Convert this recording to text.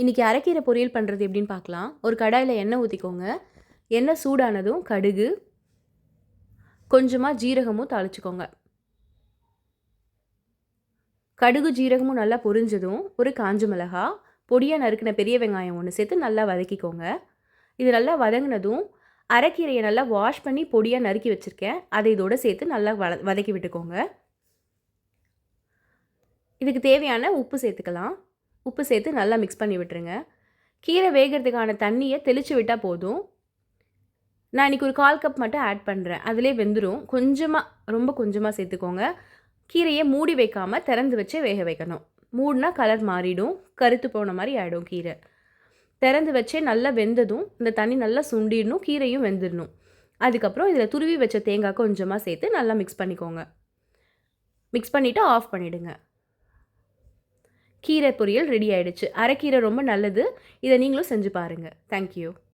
இன்றைக்கி அரைக்கீரை பொரியல் பண்ணுறது எப்படின்னு பார்க்கலாம். ஒரு கடாயில் எண்ணெய் ஊற்றிக்கோங்க எண்ணெய் சூடானதும் கடுகு கொஞ்சமாக ஜீரகமும் தாளிச்சுக்கோங்க. கடுகு ஜீரகமும் நல்லா பொரிஞ்சதும் ஒரு காஞ்ச மிளகா பொடியாக நறுக்கின பெரிய வெங்காயம் ஒன்று சேர்த்து நல்லா வதக்கிக்கோங்க. இது நல்லா வதங்கினதும் அரைக்கீரையை நல்லா வாஷ் பண்ணி பொடியாக நறுக்கி வச்சுருக்கேன். அதை இதோடு சேர்த்து நல்லா வத வதக்கி விட்டுக்கோங்க. இதுக்கு தேவையான உப்பு சேர்த்துக்கலாம். உப்பு சேர்த்து நல்லா மிக்ஸ் பண்ணி விட்டுருங்க. கீரை வேகிறதுக்கான தண்ணியை தெளித்து விட்டால் போதும். நான் இன்றைக்கி ஒரு கால் கப் மட்டும் ஆட் பண்ணுறேன் அதிலே வெந்துடும் கொஞ்சமாக ரொம்ப கொஞ்சமாக சேர்த்துக்கோங்க. கீரையை மூடி வைக்காமல் திறந்து வச்சே வேக வைக்கணும். மூடினா கலர் மாறிடும். கருத்து போன மாதிரி ஆகிடும் கீரை. திறந்து வச்சே நல்லா வெந்ததும் இந்த தண்ணி நல்லா சுண்டிடணும் கீரையும் வெந்துடணும். அதுக்கப்புறம் இதில் துருவி வச்ச தேங்காய் கொஞ்சமாக சேர்த்து நல்லா மிக்ஸ் பண்ணிக்கோங்க. மிக்ஸ் பண்ணிவிட்டு ஆஃப் பண்ணிவிடுங்க கீரை பொரியல் ரெடி ஆகிடுச்சு அரைக்கீரை ரொம்ப நல்லது. இதை நீங்களும் செஞ்சு பாருங்கள் தேங்க்யூ